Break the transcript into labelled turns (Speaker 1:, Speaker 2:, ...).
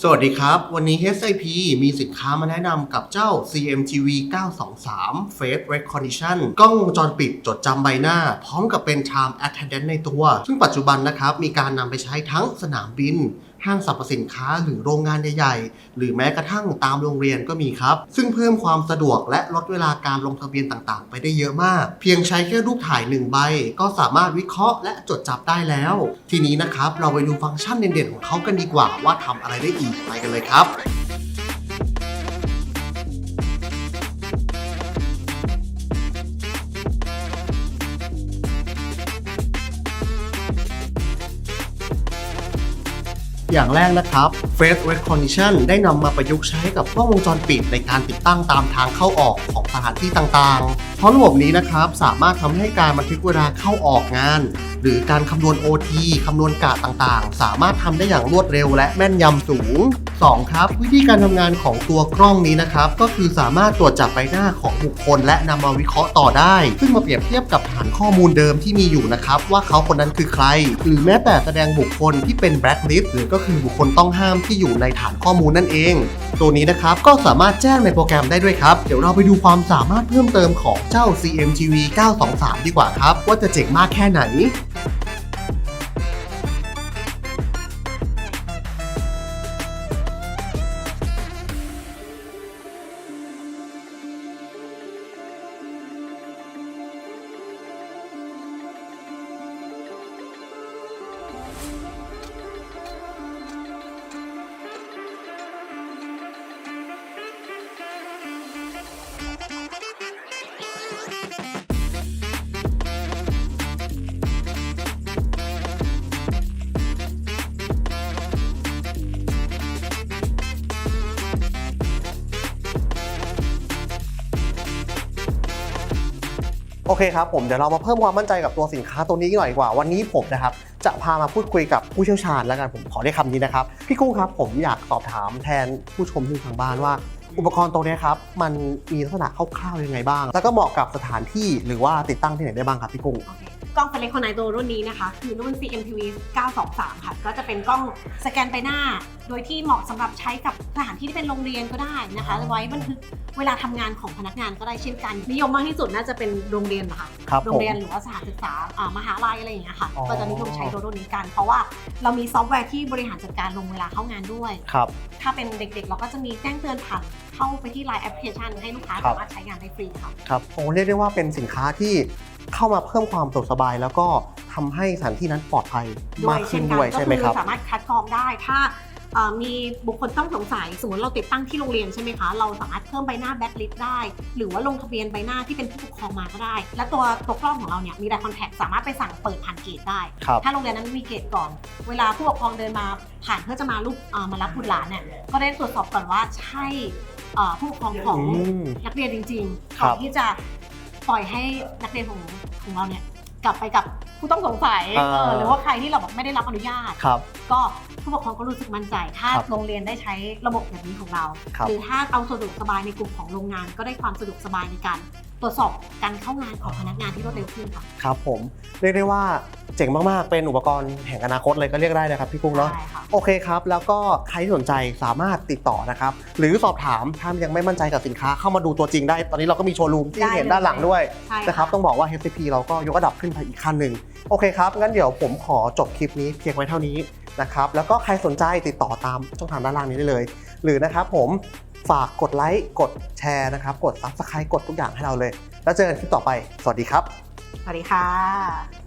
Speaker 1: สวัสดีครับ วันนี้ SIP มีสินค้ามาแนะนำกับเจ้า CMTV 923 Face Recognition กล้องวงจรปิดจดจำใบหน้า พร้อมกับเป็น Time Attendant ในตัว ซึ่งปัจจุบันนะครับ มีการนำไปใช้ทั้งสนามบิน ห้างสรรพสินค้าหรือโรงงานใหญ่ๆ หรือแม้กระทั่งตามโรงเรียนก็มีครับ ซึ่งเพิ่มความสะดวกและลดเวลาการลงทะเบียนต่างๆ ไปได้เยอะมาก เพียงใช้แค่รูปถ่ายหนึ่งใบ ก็สามารถวิเคราะห์และจดจับได้แล้ว ทีนี้นะครับเราไปดูฟังก์ชันเด่นๆของเขากันดีกว่าว่าทำอะไรได้อีกไปกันเลยครับ อย่างแรกนะครับ Face Recognition ได้นำมาประยุกต์ใช้กับกล้องวงจรปิดในการติดตั้งตามทางเข้าออกของสถานที่ต่างๆ เพราะระบบนี้นะครับสามารถทำให้การบันทึกเวลาเข้าออกงาน หรือการคำนวณ OT คำนวณกะต่างๆ สามารถทำได้อย่างรวดเร็วและแม่นยำสูง 2. ครับ วิธีการทำงานของตัวกล้องนี้นะครับ ก็คือสามารถตรวจจับใบหน้าของบุคคล และนำมาวิเคราะห์ต่อได้ ซึ่งมาเปรียบเทียบกับฐานข้อมูลเดิมที่มีอยู่นะครับ ว่าเขาคนนั้นคือใคร หรือแม้แต่แสดงบุคคลที่เป็นแบล็คลิสต์หรือก็คือบุคคลต้องห้ามที่อยู่ในฐานข้อมูลนั่นเอง ตัวนี้นะครับก็สามารถแจ้งในโปรแกรมได้ด้วยครับ เดี๋ยวเราไปดูความสามารถเพิ่มเติมของเจ้า CMTV 923 ดีกว่าครับ ว่าจะเจ๋งมากแค่ไหน โอเคครับผมเดี๋ยวเรามาเพิ่มความมั่นใจกับตัวสินค้าตัวนี้หน่อยดีกว่า วันนี้ผมนะครับจะพามาพูดคุยกับผู้เชี่ยวชาญแล้วกันผมขอได้คำนี้นะครับพี่กุ้งครับผมอยากสอบถามแทนผู้ชมที่ทางบ้านว่า อุปกรณ์ตัวนี้ครับมันมีลักษณะคร่าวๆยังไงบ้าง แล้วก็เหมาะกับสถานที่หรือว่าติดตั้งที่ไหนได้บ้างครับพี่กุ้ง
Speaker 2: กล้องเฟลคอนไนโตรุ่นนี้นะคะ คือรุ่น CMTV 923 ค่ะ ก็จะเป็นกล้องสแกนใบหน้า โดยที่เหมาะสำหรับใช้กับสถานที่ที่เป็นโรงเรียนก็ได้นะคะ ไว้บันทึกเวลาทำงานของพนักงานก็ได้เช่นกัน นิยมมากที่สุดน่าจะเป็นโรงเรียนนะคะ
Speaker 1: ครับ
Speaker 2: โร
Speaker 1: ผ
Speaker 2: ง
Speaker 1: ม
Speaker 2: เรียนหรือว่าสถานศึกษาอ่ามหาลัยอะไรอย่างเงี้ยค่ะ
Speaker 1: อ๋อ
Speaker 2: ก็จะนิยมใช้ตัวรุ่นนี้กัน เพราะว่าเรามีซอฟต์แวร์ที่บริหารจัดการลงเวลาเข้างานด้วย
Speaker 1: ครับ
Speaker 2: ถ้าเป็นเด็กๆ เราก็จะมีแจ้งเตือนผ่านเข้าไปที่ Line แอปพลิเคชันให้ลูกค้า
Speaker 1: ครับ
Speaker 2: สามารถใช้งานได้ฟรีค่ะ
Speaker 1: ครับโอ้เรียกได้ว่าเป็นสินค้าที่ เข้ามาเพิ่มความสะดวกสบาย แล้วก็ทำให้สถานที่นั้นปลอดภัยมากขึ้นด้วยใช่ไหมครับ
Speaker 2: ก็อสามารถคัดกรองได้ถ้าเอ่อมีบุคคลต้องสงสัยสมมติเราติดตั้งที่โรงเรียนใช่ไหมคะเราสามารถเพิ่มใบหน้าแบ็คลิสได้ หรือว่าลงทะเบียนใบหน้าที่เป็นผู้ปกครองมาก็ได้ และตัวตัวกล้องของเราเนี่ยมีไดคอนแทคสามารถไปสั่งเปิดผ่านเกตได้
Speaker 1: ครับ
Speaker 2: ถ้าโรงเรียนนั้นไม่มีเกตก่อน เวลาผู้ปกครองเดินมาผ่านเพื่อจะมาลูกเอ่อมารับบุตรหลานเนี่ยก็ได้ตรวจสอบก่อนว่าใช่เอ่อผู้ปกครองของ
Speaker 1: อืม
Speaker 2: นักเรียนจริงๆ
Speaker 1: ครั
Speaker 2: ก่อบนที่จะ ปล่อยให้นักเรียนของของเราเนี่ยกลับไปกับผู้ต้องสงสัย
Speaker 1: อ่า
Speaker 2: เออหรือว่าใครที่เราแบบไม่ได้รับอนุญาต
Speaker 1: ครับ
Speaker 2: ก็ ผู้ปกครองก็รู้สึกมั่นใจ ถ้า
Speaker 1: ครับ
Speaker 2: โรงเรียนได้ใช้ระบบแบบนี้ของเรา
Speaker 1: ครับ
Speaker 2: หรือถ้าเอาสะดวกสบายในกลุ่มของโรงงาน ก็ได้ความสะดวกสบายในการตรวจสอบการเข้างานของพนักงานที่รวดเร็วขึ้นค่ะ
Speaker 1: ครับผมเรียกได้ว่าเจ๋งมากๆ เป็นอุปกรณ์แห่งอนาคตเลยก็เรียกได้นะครับพี่กุ้งเนาะ
Speaker 2: ใช่ค่ะ
Speaker 1: โอเคครับ แล้วก็ใครที่สนใจสามารถติดต่อนะครับ หรือสอบถามถ้ายังไม่มั่นใจกับสินค้าเข้ามาดูตัวจริงได้ ตอนนี้เราก็มีโชว์รูมที่
Speaker 2: ได้
Speaker 1: เห็น
Speaker 2: เลย
Speaker 1: ด้านหลังด้วย
Speaker 2: ใช่
Speaker 1: นะครับ ต้องบอกว่า HCP เราก็ยกระดับขึ้นไปอีกขั้นหนึ่ง โอเคครับ งั้นเดี๋ยวผมขอจบคลิปนี้เพียงไว้เท่านี้ นะครับแล้วก็ใครสนใจติดต่อตามช่องทางด้านล่างนี้ได้เลย หรือนะครับผมฝากกดไลค์กดแชร์นะครับ กด Subscribe กดทุกอย่างให้เราเลย แล้วเจอกันคลิปต่อไป สวัสดีครับ
Speaker 2: สวัสดีค่ะ